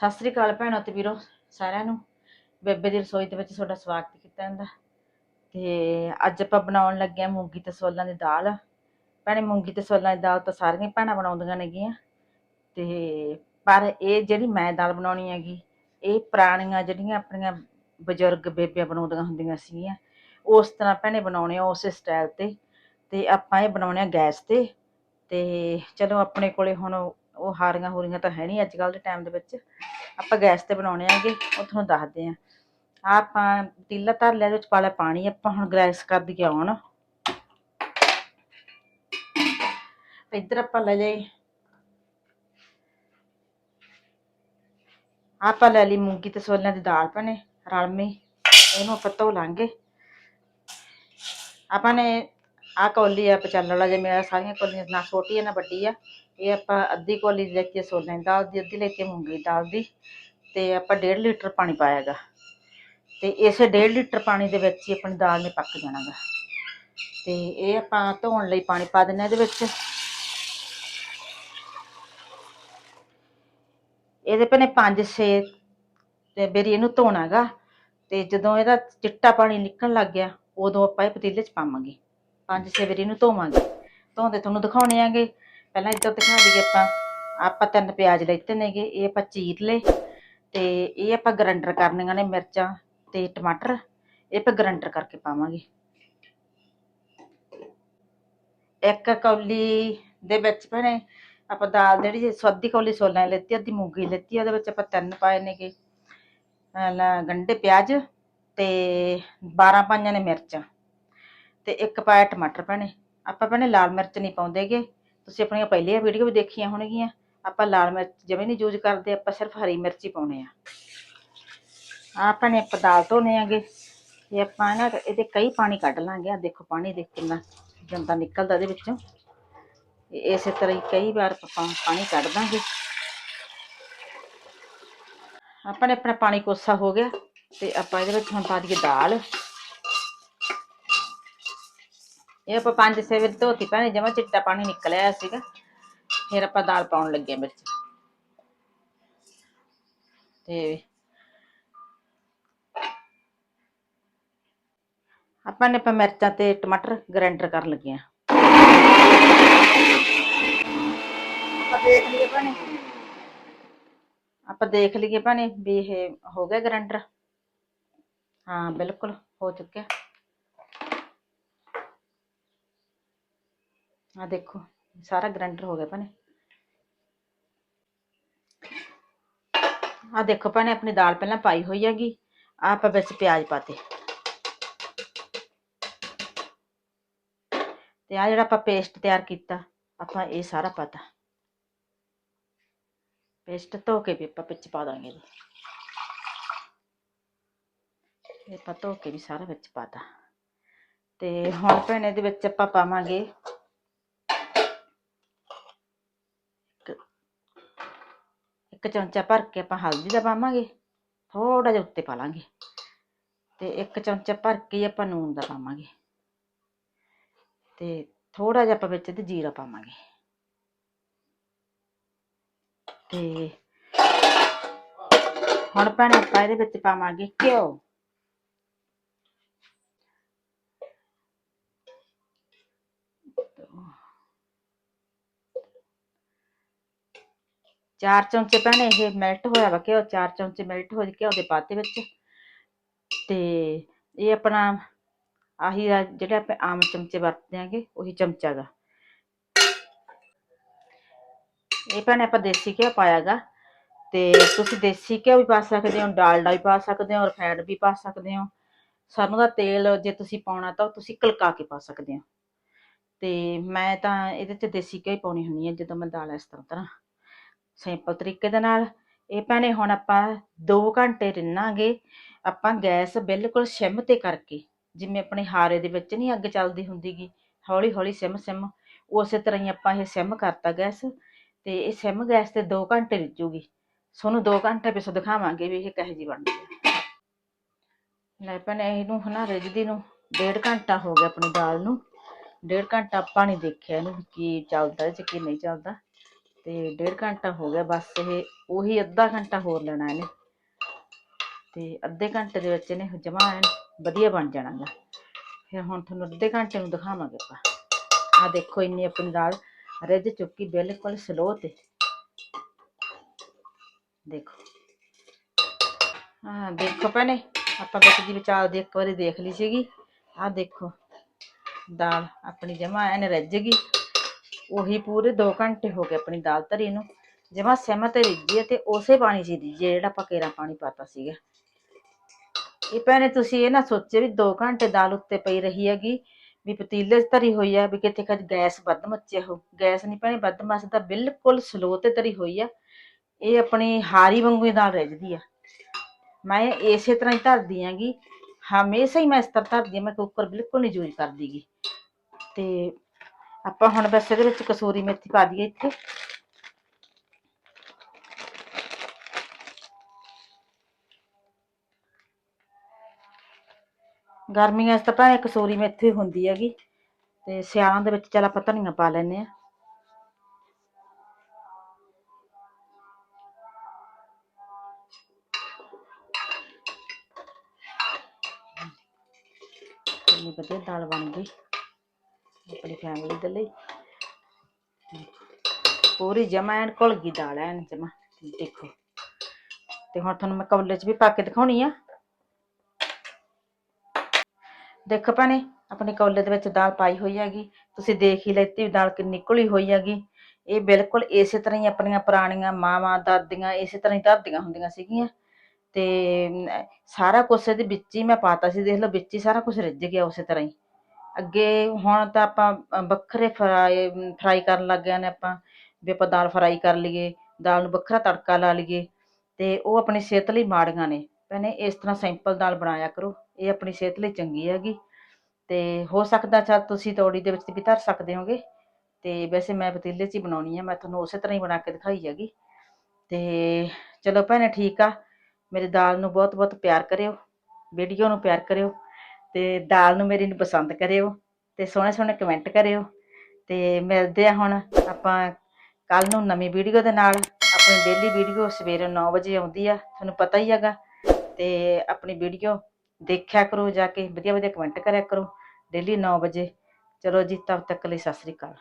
ਸਤਿ ਸ੍ਰੀ ਅਕਾਲ ਭੈਣੋ ਤੇ ਵੀਰੋ ਸਾਰਿਆਂ ਨੂੰ। ਬੇਬੇ ਦੀ ਰਸੋਈ ਦੇ ਵਿੱਚ ਤੁਹਾਡਾ ਸਵਾਗਤ ਕੀਤਾ ਜਾਂਦਾ। ਤੇ ਅੱਜ ਆਪਾਂ ਬਣਾਉਣ ਲੱਗੇ ਆ ਮੂੰਗੀ ਤੇ ਸੋਲਾਂ ਦੀ ਦਾਲ। ਭੈਣੇ, ਮੂੰਗੀ ਤੇ ਸੋਲਾਂ ਦੀ ਦਾਲ ਤਾਂ ਸਾਰੀਆਂ ਭੈਣਾਂ ਬਣਾਉਂਦੀਆਂ ਨੇਗੀਆਂ। ਤੇ ਪਰ ਇਹ ਜਿਹੜੀ ਮੈਂ ਦਾਲ ਬਣਾਉਣੀ ਹੈਗੀ, ਇਹ ਪੁਰਾਣੀਆਂ ਜਿਹੜੀਆਂ ਆਪਣੀਆਂ ਬਜ਼ੁਰਗ ਬੇਬੀਆਂ ਬਣਾਉਂਦੀਆਂ ਹੁੰਦੀਆਂ ਸੀਗੀਆਂ, ਉਸ ਤਰ੍ਹਾਂ ਭੈਣੇ ਬਣਾਉਣੇ ਆ ਉਸੇ ਸਟਾਈਲ ਤੇ। ਤੇ ਆਪਾਂ ਇਹ ਬਣਾਉਣੇ ਆ ਗੈਸ ਤੇ। ਤੇ ਚਲੋ ਆਪਣੇ ਕੋਲੇ ਹੁਣ ਉਹ ਹਾਰੀਆਂ ਹੂਰੀਆਂ ਤਾਂ ਹੈ ਨਹੀਂ ਅੱਜ ਕੱਲ ਦੇ ਟਾਈਮ ਦੇ ਵਿੱਚ। ਆਪਾਂ ਗੈਸ ਤੇ ਬਣਾਉਣੇ ਆਗੇ ਉਹ ਤੁਹਾਨੂੰ ਦੱਸਦੇ ਆ ਆਪਾਂ ਤੀਲਾ ਧਰ ਲਿਆ ਵਿੱਚ ਪਾ ਲਿਆ ਪਾਣੀ। ਆਪਾਂ ਹੁਣ ਗੈਸ ਕਰ ਦਈਏ ਆਉਣ। ਇੱਧਰ ਆਪਾਂ ਲੈ ਲਈ ਆਪਾਂ ਲੈ ਲਈ ਮੂੰਗੀ ਤੇ ਛੋਲਿਆਂ ਦੀ ਦਾਲ ਭਨੇ ਰਲਮੀ। ਇਹਨੂੰ ਆਪਾਂ ਧੋ ਲਾਂਗੇ। ਆਪਾਂ ਨੇ ਆ ਕੌਲੀ ਆ ਪਚਾਲਣ ਵਾਲਾ ਜੇ ਮੇਰਾ, ਸਾਰੀਆਂ ਕੌਲੀਆਂ ਨਾ ਛੋਟੀ ਆ, ਨਾ ਵੱਡੀ ਆ। ਇਹ ਆਪਾਂ ਅੱਧੀ ਕੌਲੀ ਲੈ ਕੇ ਸੋਨੇ ਦੀ ਦਾਲ ਦੀ ਅੱਧੀ ਲੈ ਕੇ ਮੂੰਗੀ ਦਾਲ ਦੀ ਤੇ ਆਪਾਂ 1.5 ਲੀਟਰ ਪਾਣੀ ਪਾਇਆਗਾ ਤੇ ਇਸੇ 1.5 ਲੀਟਰ ਪਾਣੀ ਦੇ ਵਿੱਚ ਹੀ ਆਪਣੀ ਦਾਲ ਨੇ ਪੱਕ ਜਾਣਾਗਾ ਤੇ ਇਹ ਆਪਾਂ ਧੋਣ ਲਈ ਪਾਣੀ ਪਾ ਦਿੰਨੇ ਇਹਦੇ ਵਿੱਚ। ਇਹਦੇ ਪਨੇ 5-6 ਤੇ ਬੇਰੀ ਇਹਨੂੰ ਧੋਣਾਗਾ ਤੇ ਜਦੋਂ ਇਹਦਾ ਚਿੱਟਾ ਪਾਣੀ ਨਿਕਲਣ ਲੱਗ ਗਿਆ, ਉਦੋਂ ਆਪਾਂ ਇਹ ਪਤੀਲੇ 'ਚ ਪਾਵਾਂਗੇ। 5-6 ਵਾਰੀ ਇਹਨੂੰ ਧੋਵਾਂਗੇ। ਧੋਂਦੇ ਤੁਹਾਨੂੰ ਦਿਖਾਉਣੇ ਆਂਗੇ ਪਹਿਲਾਂ ਇੱਧਰ ਦਿਖਾ ਦਈਏ ਆਪਾਂ। ਆਪਾਂ ਤਿੰਨ ਪਿਆਜ਼ ਲੈਤੇ ਨੇਗੇ, ਇਹ ਆਪਾਂ ਚੀਰ ਲਏ ਤੇ ਇਹ ਆਪਾਂ ਗਰੈਂਡਰ ਕਰਨੀਆਂ ਨੇ ਮਿਰਚਾਂ ਤੇ ਟਮਾਟਰ, ਇਹ ਆਪਾਂ ਗਰੰਡਰ ਕਰਕੇ ਪਾਵਾਂਗੇ। ਇੱਕ ਕੌਲੀ ਦੇ ਵਿੱਚ ਭੈਣੇ ਆਪਾਂ ਦਾਲ ਜਿਹੜੀ ਜੀ ਸਵਾਦੀ ਕੌਲੀ ਛੋਲਾਂ ਦੀ ਲੈਤੀ, ਅੱਧੀ ਮੂੰਗੀ ਲੈਤੀ, ਉਹਦੇ ਵਿੱਚ ਆਪਾਂ ਤਿੰਨ ਪਾਏ ਨੇਗੇ। ਅਹ ਗੰਢੇ ਪਿਆਜ਼ ਤੇ 12 ਪਾਈਆਂ ਨੇ ਮਿਰਚਾਂ ਤੇ ਇੱਕ ਪਾਇਆ ਟਮਾਟਰ ਭੈਣੇ। ਆਪਾਂ ਭੈਣੇ ਲਾਲ ਮਿਰਚ ਨਹੀਂ ਪਾਉਂਦੇਗੇ। ਤੁਸੀਂ ਆਪਣੀਆਂ ਪਹਿਲੀਆਂ ਵੀਡੀਓ ਵੀ ਦੇਖੀਆਂ ਹੋਣਗੀਆਂ। ਆਪਾਂ ਲਾਲ ਮਿਰਚ ਜਿਵੇਂ ਨਹੀਂ ਯੂਜ਼ ਕਰਦੇ, ਆਪਾਂ ਸਿਰਫ ਹਰੀ ਮਿਰਚ ਹੀ ਪਾਉਣੇ ਆ। ਆਪਾਂ ਨੇ ਆਪਾਂ ਦਾਲ ਧੋਨੇ ਆਗੇ। ਤੇ ਆਪਾਂ ਨਾ ਇਹਦੇ ਕਈ ਪਾਣੀ ਕੱਢ ਲਾਂਗੇ। ਆ ਦੇਖੋ ਪਾਣੀ ਦੇਖ ਕਿੰਨਾ ਗੰਦਾ ਨਿਕਲਦਾ ਇਹਦੇ ਵਿੱਚੋਂ। ਇਸੇ ਤਰ੍ਹਾਂ ਹੀ ਕਈ ਵਾਰ ਆਪਾਂ ਪਾਣੀ ਕੱਢ ਦਾਂਗੇ। ਆਪਾਂ ਨੇ ਆਪਣਾ ਪਾਣੀ ਕੋਸਾ ਹੋ ਗਿਆ। ਤੇ ਆਪਾਂ ਇਹਦੇ ਵਿੱਚ ਹੁਣ ਪਾ ਦਈਏ ਦਾਲ। ਇਹ ਆਪਾਂ ਪੰਜ ਛੇ ਵਾਰ ਧੋਤੀ ਪਾਣੀ ਜਮਾ ਚਿੱਟਾ ਪਾਣੀ ਨਿਕਲਿਆ ਹੋਇਆ ਸੀਗਾ ਫਿਰ ਆਪਾਂ ਦਾਲ ਪਾਉਣ ਲੱਗੇ ਹਾਂ ਵਿੱਚ ਤੇ ਆਪਾਂ ਨੇ ਆਪਾਂ ਮਿਰਚਾਂ ਤੇ ਟਮਾਟਰ ਗ੍ਰਾਈਂਡਰ ਕਰਨ ਲੱਗੇ ਆ ਆਪਾਂ ਦੇਖ ਲਈਏ ਭਾਣੇ ਆਪਾਂ ਦੇਖ ਲਈਏ ਭਾਣੇ ਵੀ ਇਹ ਹੋ ਗਿਆ ਗ੍ਰਾਈਂਡਰ ਹਾਂ ਬਿਲਕੁਲ ਹੋ ਚੁੱਕਿਆ ਆ ਦੇਖੋ, ਸਾਰਾ ਗ੍ਰੈਂਡਰ ਹੋ ਗਿਆ ਭੈਣੇ। ਆ ਦੇਖੋ ਭੈਣੇ, ਆਪਣੀ ਦਾਲ ਪਹਿਲਾਂ ਪਾਈ ਹੋਈ ਹੈਗੀ ਆ ਆਪਾਂ ਵਿੱਚ ਪਿਆਜ਼ ਪਾਤੇ। ਤੇ ਆ ਜਿਹੜਾ ਆਪਾਂ ਪੇਸਟ ਤਿਆਰ ਕੀਤਾ, ਆਪਾਂ ਇਹ ਸਾਰਾ ਪਾਤਾ। ਪੇਸਟ ਧੋ ਕੇ ਵੀ ਆਪਾਂ ਵਿੱਚ ਪਾ ਦਾਂਗੇ ਇਹਦੇ। ਇਹ ਆਪਾਂ ਧੋ ਕੇ ਵੀ ਸਾਰਾ ਵਿੱਚ ਪਾਤਾ ਤੇ ਹੁਣ ਭੈਣੇ ਇਹਦੇ ਵਿੱਚ ਆਪਾਂ ਪਾਵਾਂਗੇ ਇੱਕ ਚਮਚਾ ਭਰ ਕੇ ਆਪਾਂ ਹਲਦੀ ਦਾ ਪਾਵਾਂਗੇ ਥੋੜਾ ਜਿਹਾ ਉੱਤੇ ਪਾ ਲਾਂਗੇ ਤੇ ਇੱਕ ਚਮਚਾ ਭਰ ਕੇ ਹੀ ਆਪਾਂ ਨੂਨ ਦਾ ਪਾਵਾਂਗੇ ਤੇ ਥੋੜਾ ਜਿਹਾ ਆਪਾਂ ਵਿੱਚ ਤੇ ਜੀਰਾ ਪਾਵਾਂਗੇ। ਤੇ ਹੁਣ ਭੈਣੇ ਆਪਾਂ ਇਹਦੇ ਵਿੱਚ ਪਾਵਾਂਗੇ ਘਿਓ। ਚਾਰ ਚਮਚੇ ਭੈਣੇ ਇਹ ਮੈਲਟ ਹੋਇਆ ਵਾ ਘਿਓ, ਚਾਰ ਚਮਚੇ ਮੈਲਟ ਹੋ ਘਿਓ ਦੇ ਪਾਤੇ ਵਿੱਚ। ਤੇ ਇਹ ਆਪਣਾ ਆਹੀ ਆ ਜਿਹੜੇ ਆਪਾਂ ਆਮ ਚਮਚੇ ਵਰਤਦੇ ਆਂਗੇ, ਉਹੀ ਚਮਚਾ ਗਾ। ਇਹ ਭੈਣੇ ਆਪਾਂ ਦੇਸੀ ਘਿਓ ਪਾਇਆਗਾ ਤੇ ਤੁਸੀਂ ਦੇਸੀ ਘਿਓ ਵੀ ਪਾ ਸਕਦੇ ਹੋ ਡਾਲਡਾ ਵੀ ਪਾ ਸਕਦੇ ਹੋ ਰਿਫਾਈਨਡ ਵੀ ਪਾ ਸਕਦੇ ਹੋ। ਸਰੋਂ ਦਾ ਤੇਲ ਜੇ ਤੁਸੀਂ ਪਾਉਣਾ ਤਾਂ ਉਹ ਤੁਸੀਂ ਕਲਕਾ ਕੇ ਪਾ ਸਕਦੇ ਹੋ। ਤੇ ਮੈਂ ਤਾਂ ਇਹਦੇ 'ਚ ਦੇਸੀ ਘਿਓ ਹੀ ਪਾਉਣੀ ਹੁੰਦੀ ਹੈ ਜਦੋਂ ਮੈਂ ਦਾਲ ਇਸ ਤਰ੍ਹਾਂ ਤਰ੍ਹਾਂ ਸਿੰਪਲ ਤਰੀਕੇ ਦੇ ਨਾਲ। ਇਹ ਭੈਣੇ, ਹੁਣ ਆਪਾਂ 2 ਘੰਟੇ ਰਿੰਨਾਂਗੇ, ਆਪਾਂ ਗੈਸ ਬਿਲਕੁਲ ਸਿਮ ਤੇ ਕਰਕੇ, ਜਿਵੇਂ ਆਪਣੇ ਹਾਰੇ ਦੇ ਵਿੱਚ ਨਹੀਂ ਅੱਗ ਚੱਲਦੀ ਹੁੰਦੀਗੀ ਹੌਲੀ ਹੌਲੀ ਸਿਮ ਸਿਮ, ਉਸੇ ਤਰ੍ਹਾਂ ਹੀ ਆਪਾਂ ਇਹ ਸਿਮ ਕਰਤਾ ਗੈਸ, ਤੇ ਇਹ ਸਿਮ ਗੈਸ ਤੇ 2 ਘੰਟੇ ਰਿੱਝੂਗੀ। ਤੁਹਾਨੂੰ 2 ਘੰਟੇ ਪਿੱਛੋਂ ਦਿਖਾਵਾਂਗੇ ਵੀ ਇਹ ਕਿਹੋ ਜਿਹੀ ਬਣਦੀ ਹੈ। ਲੈ ਭੈਣੇ, ਇਹਨੂੰ ਹਨਾ ਰਿੱਝਦੀ ਨੂੰ ਡੇਢ ਘੰਟਾ ਹੋ ਗਿਆ ਆਪਣੀ ਦਾਲ ਨੂੰ। ਡੇਢ ਘੰਟਾ ਆਪਾਂ ਨਹੀਂ ਦੇਖਿਆ ਇਹਨੂੰ ਵੀ ਕੀ ਚੱਲਦਾ ਇਹ ਕੀ ਨਹੀਂ ਚੱਲਦਾ। ਤੇ ਡੇਢ ਘੰਟਾ ਹੋ ਗਿਆ, ਬਸ ਇਹ ਉਹੀ ਅੱਧਾ ਘੰਟਾ ਹੋਰ ਲੈਣਾ ਇਹਨੇ। ਤੇ ਅੱਧੇ ਘੰਟੇ ਦੇ ਵਿੱਚ ਇਹਨੇ ਜਮਾ ਐਨ ਵਧੀਆ ਬਣ ਜਾਣਾ ਗਾ। ਫਿਰ ਹੁਣ ਤੁਹਾਨੂੰ ਅੱਧੇ ਘੰਟੇ ਨੂੰ ਦਿਖਾਵਾਂਗੇ ਆਪਾਂ। ਆ ਦੇਖੋ ਇੰਨੀ ਆਪਣੀ ਦਾਲ ਰਿੱਝ ਚੁੱਕੀ, ਬਿਲਕੁਲ ਸਲੋ ਤੇ। ਦੇਖੋ। ਹਾਂ ਦੇਖੋ ਭੈਣੇ, ਆਪਾਂ ਵਿੱਚ ਦੀ ਵਿਚਾਰ ਦੀ ਇੱਕ ਵਾਰੀ ਦੇਖ ਲਈ ਸੀਗੀ। ਆ ਦੇਖੋ, ਦਾਲ ਆਪਣੀ ਜਮਾ ਐਨ ਰਿੱਝ ਗਈ। ਉਹੀ ਪੂਰੇ 2 ਘੰਟੇ ਹੋ ਗਏ ਆਪਣੀ ਦਾਲ ਧਰੀ ਨੂੰ। ਜਮਾ ਸਿਮ ਤੇ ਰਿੱਝੀ ਹੈ ਤੇ ਉਸੇ ਪਾਣੀ 'ਚ ਰਿੱਝੀ ਹੈ, ਜਿਹੜਾ ਆਪਾਂ ਕੇਰਾ ਪਾਣੀ ਪਾਤਾ ਸੀਗਾ। ਇਹ ਭੈਣੇ ਤੁਸੀਂ ਇਹ ਨਾ ਸੋਚੇ ਵੀ 2 ਘੰਟੇ ਦਾਲ ਉੱਤੇ ਪਈ ਰਹੀ ਹੈਗੀ, ਵੀ ਪਤੀਲੇ 'ਚ ਧਰੀ ਹੋਈ ਆ ਵੀ ਕਿਤੇ ਕਦ ਗੈਸ ਵੱਧ ਮੱਚਿਆ ਹੋ ਗੈਸ ਨਹੀਂ ਭੈਣੇ ਵੱਧ ਮੱਚਦਾ ਬਿਲਕੁਲ ਸਲੋ ਤੇ ਧਰੀ ਹੋਈ ਆ। ਇਹ ਆਪਣੀ ਹਾਰੀ ਵਾਂਗੂ ਹੀ ਦਾਲ ਰਿੱਝਦੀ ਆ। ਮੈਂ ਇਸੇ ਤਰ੍ਹਾਂ ਹੀ ਧਰਦੀ ਆਂਗੀ ਹਮੇਸ਼ਾ ਹੀ ਮੈਂ ਇਸ ਤਰ੍ਹਾਂ ਧਰਦੀ ਹਾਂ ਮੈਂ ਕੁੱਕਰ ਬਿਲਕੁਲ ਨਹੀਂ ਯੂਜ਼ ਕਰਦੀਗੀ ਤੇ ਆਪਾਂ ਹੁਣ ਬਸ ਇਹਦੇ ਵਿੱਚ ਕਸੂਰੀ ਮੇਥੀ ਪਾ ਦਈਏ ਇੱਥੇ। ਗਰਮੀਆਂ 'ਚ ਤਾਂ ਭਾਵੇਂ ਕਸੂਰੀ ਮੇਥੀ ਹੁੰਦੀ ਹੈਗੀ, ਤੇ ਸਿਆਲਾਂ ਦੇ ਵਿੱਚ ਚੱਲ ਆਪਾਂ ਧਨੀਆ ਪਾ ਲੈਨੇ ਆ ਕਿੰਨੀ ਵਧੀਆ ਦਾਲ ਬਣ ਗਈ। ਆਪਣੀ ਫੈਮਿਲੀ ਦੇ ਲਈ। ਪੂਰੀ ਜਮਾ ਐਨ ਘੁਲਗੀ ਦਾਲ ਐਨ ਜਮਾ। ਦੇਖੋ। ਤੇ ਹੁਣ ਤੁਹਾਨੂੰ ਮੈਂ ਕੌਲੇ 'ਚ ਵੀ ਪਾ ਕੇ ਦਿਖਾਉਣੀ ਆ। ਦੇਖੋ ਭੈਣੇ, ਆਪਣੇ ਕੌਲੇ ਦੇ ਵਿੱਚ ਦਾਲ ਪਾਈ ਹੋਈ ਹੈਗੀ। ਤੁਸੀਂ ਦੇਖ ਹੀ ਲੈਤੀ ਵੀ ਦਾਲ ਕਿੰਨੀ ਘੁਲੀ ਹੋਈ ਹੈਗੀ। ਇਹ ਬਿਲਕੁਲ ਇਸੇ ਤਰ੍ਹਾਂ ਹੀ ਆਪਣੀਆਂ ਪੁਰਾਣੀਆਂ ਮਾਵਾਂ, ਦਾਦੀਆਂ ਇਸੇ ਤਰ੍ਹਾਂ ਹੀ ਧਰਦੀਆਂ ਹੁੰਦੀਆਂ ਸੀਗੀਆਂ। ਤੇ ਸਾਰਾ ਕੁਛ ਇਹਦੇ ਵਿੱਚ ਹੀ ਮੈਂ ਪਾਤਾ ਸੀ। ਦੇਖ ਲਓ, ਵਿੱਚ ਹੀ ਸਾਰਾ ਕੁਝ ਰਿੱਝ ਗਿਆ ਉਸੇ ਤਰ੍ਹਾਂ ਹੀ। ਅੱਗੇ ਹੁਣ ਤਾਂ ਆਪਾਂ ਵੱਖਰੇ ਫਰਾਈ ਫਰਾਈ ਕਰਨ ਲੱਗ ਗਏ ਨੇ ਆਪਾਂ, ਵੀ ਆਪਾਂ ਦਾਲ ਫਰਾਈ ਕਰ ਲਈਏ, ਦਾਲ ਨੂੰ ਵੱਖਰਾ ਤੜਕਾ ਲਾ ਲਈਏ, ਤੇ ਉਹ ਆਪਣੀ ਸਿਹਤ ਲਈ ਮਾੜੀਆਂ ਨੇ। ਭੈਣੇ, ਇਸ ਤਰ੍ਹਾਂ ਸਿੰਪਲ ਦਾਲ ਬਣਾਇਆ ਕਰੋ, ਇਹ ਆਪਣੀ ਸਿਹਤ ਲਈ ਚੰਗੀ ਹੈਗੀ। ਤੇ ਹੋ ਸਕਦਾ ਚਾ ਤੁਸੀਂ ਤੌੜੀ ਦੇ ਵਿੱਚ ਵੀ ਧਰ ਸਕਦੇ ਹੋਗੇ। ਤੇ ਵੈਸੇ ਮੈਂ ਪਤੀਲੇ 'ਚ ਹੀ ਬਣਾਉਣੀ ਆ, ਮੈਂ ਤੁਹਾਨੂੰ ਉਸੇ ਤਰ੍ਹਾਂ ਹੀ ਬਣਾ ਕੇ ਦਿਖਾਈ ਹੈਗੀ। ਤੇ ਚਲੋ ਭੈਣੇ ਠੀਕ ਆ, ਮੇਰੀ ਦਾਲ ਨੂੰ ਬਹੁਤ ਬਹੁਤ ਪਿਆਰ ਕਰਿਓ, ਵੀਡੀਓ ਨੂੰ ਪਿਆਰ ਕਰਿਓ। ਤੇ ਦਾਲ ਨੂੰ ਮੇਰੀ ਨੂੰ ਪਸੰਦ ਕਰਿਓ ਤੇ ਸੋਹਣੇ ਸੋਹਣੇ ਕਮੈਂਟ ਕਰਿਓ ਤੇ ਮਿਲਦੇ ਆ ਹੁਣ ਆਪਾਂ ਕੱਲ ਨੂੰ ਨਵੀਂ ਵੀਡੀਓ ਦੇ ਨਾਲ। ਆਪਣੀ ਡੇਲੀ ਵੀਡੀਓ ਸਵੇਰੇ 9 ਵਜੇ ਆਉਂਦੀ ਆ, ਤੁਹਾਨੂੰ ਪਤਾ ਹੀ ਹੈਗਾ। ਤੇ ਆਪਣੀ ਵੀਡੀਓ ਦੇਖਿਆ ਕਰੋ ਜਾ ਕੇ ਵਧੀਆ ਵਧੀਆ ਕਮੈਂਟ ਕਰਿਆ ਕਰੋ। ਡੇਲੀ 9 ਵਜੇ। ਚਲੋ ਜੀ, ਤਬ ਤੱਕ ਲਈ ਸਤਿ ਸ੍ਰੀ ਅਕਾਲ।